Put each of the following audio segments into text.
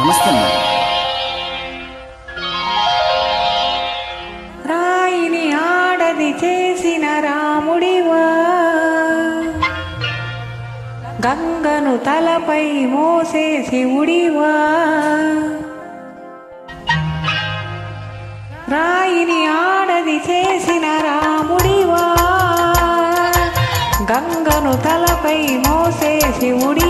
నమస్తే అమ్మా. రాయిని ఆడది చేసిన రాముడివా? గంగను తలపై మోసే శివుడివా? రాయిని ఆడది చేసిన రాముడివా? గంగను తలపై మోసే శివుడి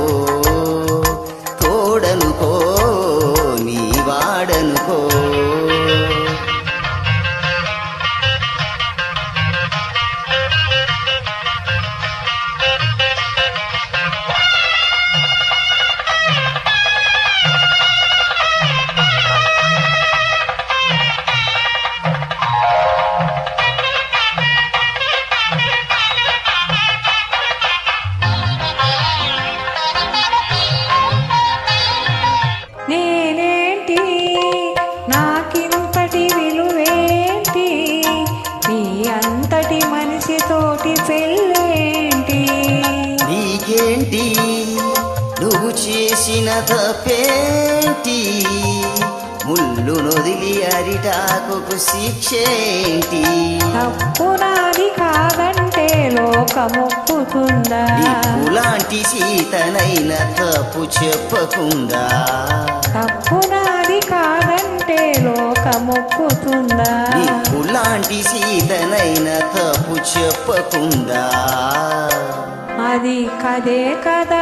నీకేంటి నువ్వు చేసిన తప్పేంటి? ముళ్ళు నొదిలి అరిటాకు శిక్షేంటి? తప్పు నాది కాదంటే లోకమొప్పుతుందా? లాంటి సీతనైన తప్పు చెప్పకుండా తప్పు నాది కాదంటే లోకమొప్పుతుందా లాంటి సీతనైన తప్పు చెప్పకుండా. అది కదే కదా?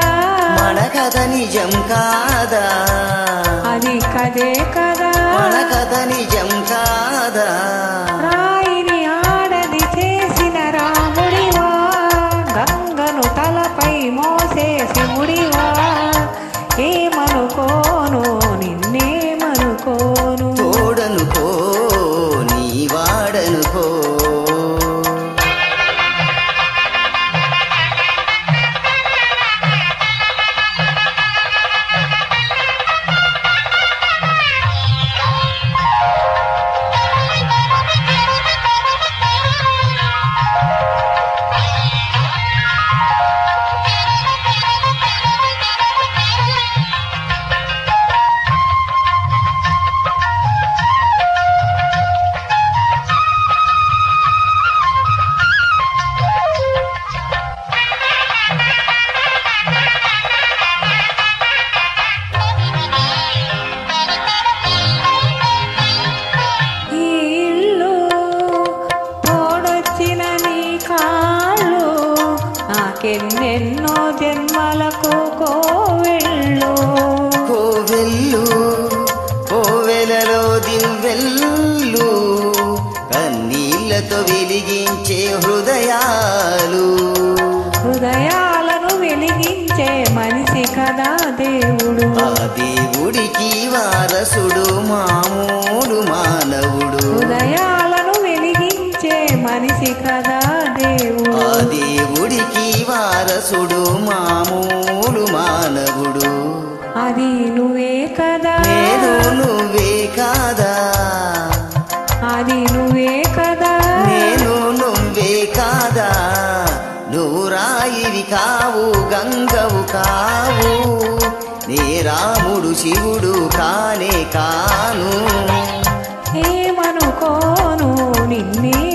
మన కథ నిజం కాదా? అది కదే కదా? జన్మలకు కోవెళ్ళు కోవెల్లు కోవెలలో దివ్వెల్లు కన్నీళ్ళతో వెలిగించే హృదయాలు. హృదయాలను వెలిగించే మనిషి కదా దేవుడు. ఆ దేవుడికి వారసుడు మామూలు మానవుడు. హృదయాలను వెలిగించే మనిషి కదా దేవుడు. ఆ దేవుడికి వారసుడు అది నువ్వే కదా. నేను నువ్వే కాదా. అది నువ్వే కదా. నేను నువ్వే కాదా. నువ్వు రాయివి కావు గంగవు కావు. నీ రాముడు శివుడు కానే కాను. ఏమనుకోను నిన్నేమనుకోను